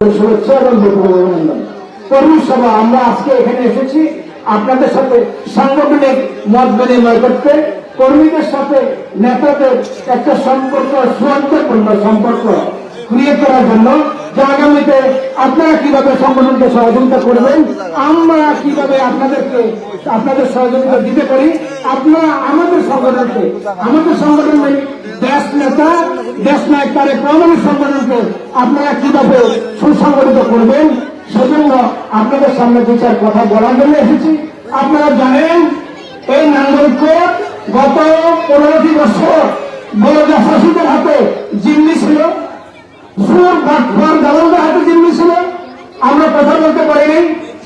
শুভেচ্ছা সভা আমরা আজকে এখানে এসেছি আপনাদের সাথে সাংগঠনিক মত বিনিময় করতে, কর্মীদের সাথে নেতাদের একটা সম্পর্ক সুয়ান্তপূর্ণ সম্পর্ক ক্রিয়েট করার জন্য আগামীতে আপনারা কীভাবে সংগঠনকে সহযোগিতা করবেন, আমরা কীভাবে আপনাদেরকে, আপনাদের সহযোগিতা দিতে পারি, আপনারা আমাদের সংগঠনকে, আমাদের সংগঠনের দেশ নেতা, দেশ নায়ক তারেক রহমানের সংগঠনকে আপনারা কীভাবে সুসংগঠিত করবেন, সেজন্য আপনাদের সামনে দু চার কথা বলার জন্য এসেছি। আপনারা জানেন, এই নাঙ্গলকোট গত পনেরোটি বছর বড় শাসিতের হাতে জিম্মি ছিল। আমরা কথা বলতে পারিনি।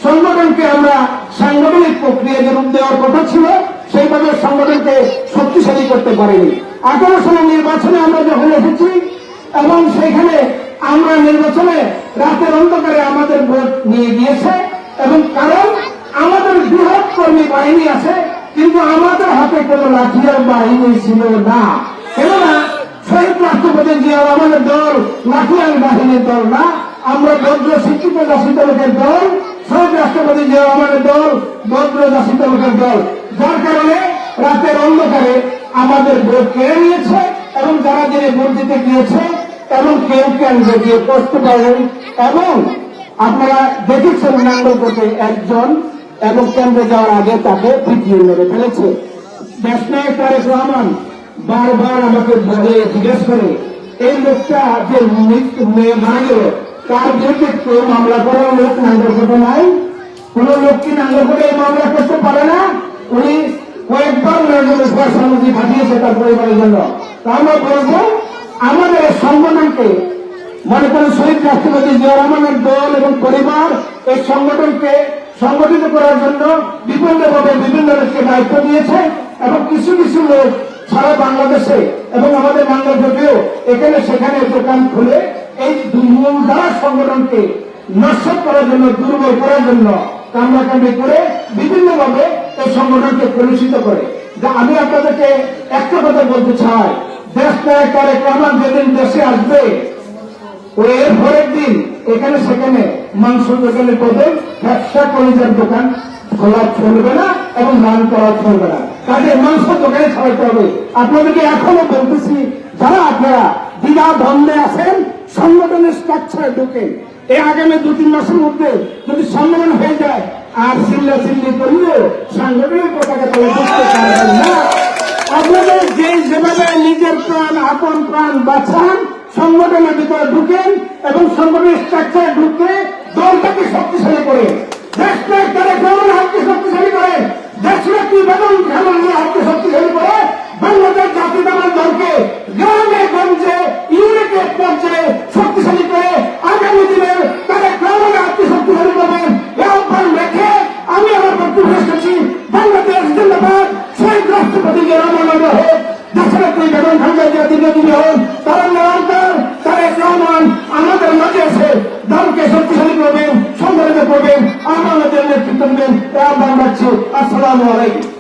সংগঠনকে আমরা সাংগঠনিক প্রক্রিয়া দেওয়ার কথা ছিল সেইভাবে সংগঠনকে শক্তিশালী করতে পারিনি। আঠারো নির্বাচনে আমরা যখন এসেছি, এবং সেখানে আমরা নির্বাচনে রাতের অন্ধকারে আমাদের ভোট নিয়ে গিয়েছে, এবং কারণ আমাদের বৃহৎ কর্মী বাহিনী আছে, কিন্তু আমাদের হাতে কোনো লাঠিয়ার বাহিনী ছিল না। কেননা শহীদ রাষ্ট্রপতি জিয়া রহমানের দল লাঠিয়ার বাহিনীর দল না, আমরা ভদ্র শিক্ষিত জাসিত লোকের দল শহীদ রাষ্ট্রপতি জিয়া রহমানের দল ভদ্র জাসিত লোকের দল। যার কারণে রাতের অন্ধকারে আমাদের ভোট কেড়ে নিয়েছে এবং যারা জেনে ভোট দিতে গিয়েছে এবং কেউ কেন্দ্রে গিয়ে বসতে পারেন এবং আপনারা দেখেছেন নাঙ্গলকোটে একজন এবং কেন্দ্রে যাওয়ার আগে তাকে পিটিয়ে মেরে ফেলেছে। দেশনায়ক তারেক রহমান। বারবার আমাকে বলে জিজ্ঞেস করে, এই লোকটা যে মেয়ে মারা গেল, তার বিরুদ্ধে কেউ মামলা করার লোক নাঙ্গলকোটে নাই? কোন লোক কি নাঙ্গলকোটে এই মামলা করতে পারে না? উনি কয়েকবার নজরের সামগ্রী পাঠিয়েছে তার পরিবারের জন্য। তা আমরা বলব, আমাদের সংগঠনকে, মনে করেন শহীদ রাষ্ট্রপতি জিয়া রহমানের দল এবং পরিবার, এই সংগঠনকে সংগঠিত করার জন্য বিভিন্নভাবে বিভিন্ন লোককে দায়িত্ব দিয়েছে এবং কিছু কিছু লোক সারা বাংলাদেশে এবং আমাদের বাংলাদেশেও এখানে সেখানে দোকান খুলে এই মূল সংগঠনকে নষ্ট করার জন্য, দুর্বল করার জন্য কামড়াকামড়ি করে বিভিন্নভাবে এই সংগঠনকে কলুষিত করে। আমি আপনাদেরকে একটা কথা বলতে চাই, দেশ নায়ক তারেক রহমান যেদিন দেশে আসবে, ও এর পরের দিন এখানে সেখানে মাংস দোকানে করবে ব্যবসা কলিজার দোকান খোলা চলবে না। এবং দান করা চলবে না। কাজে মাংস দোকানে ছাড়াতে হবে আপনাদেরকে এখনও বলতেছি, যারা আপনারা দ্বিধা দ্বন্দ্বে আছেন, সংগঠনের স্ট্রাকচারে ঢুকে এই আগামী দু তিন মাসের মধ্যে যদি সম্মেলন হয়ে যায়, আর চিল্লা চিল্লি করলেও সাংগঠনিক পতাকা তলে বুঝতে পারবেন না। আপনাদের যে যেভাবে নিজের প্রাণ, আপন প্রাণ বাঁচান, সংগঠনের ভিতরে ঢুকেন এবং সংগঠনের স্ট্রাকচারে ঢুকে দলটাকে শক্তিশালী করে। দেশটা দেশের তুই বেতন খাঙ্গা যে দিনে দিনে হোক তারা নিরন্তর তারেক রহমান আমাদের মাঝে এসে দলকে শক্তিশালী করবেন সংগঠিত করবেন আমাদের নেতৃত্ব দেবেন এ আহ্বান রাখছি আসসালামু আলাইকুম।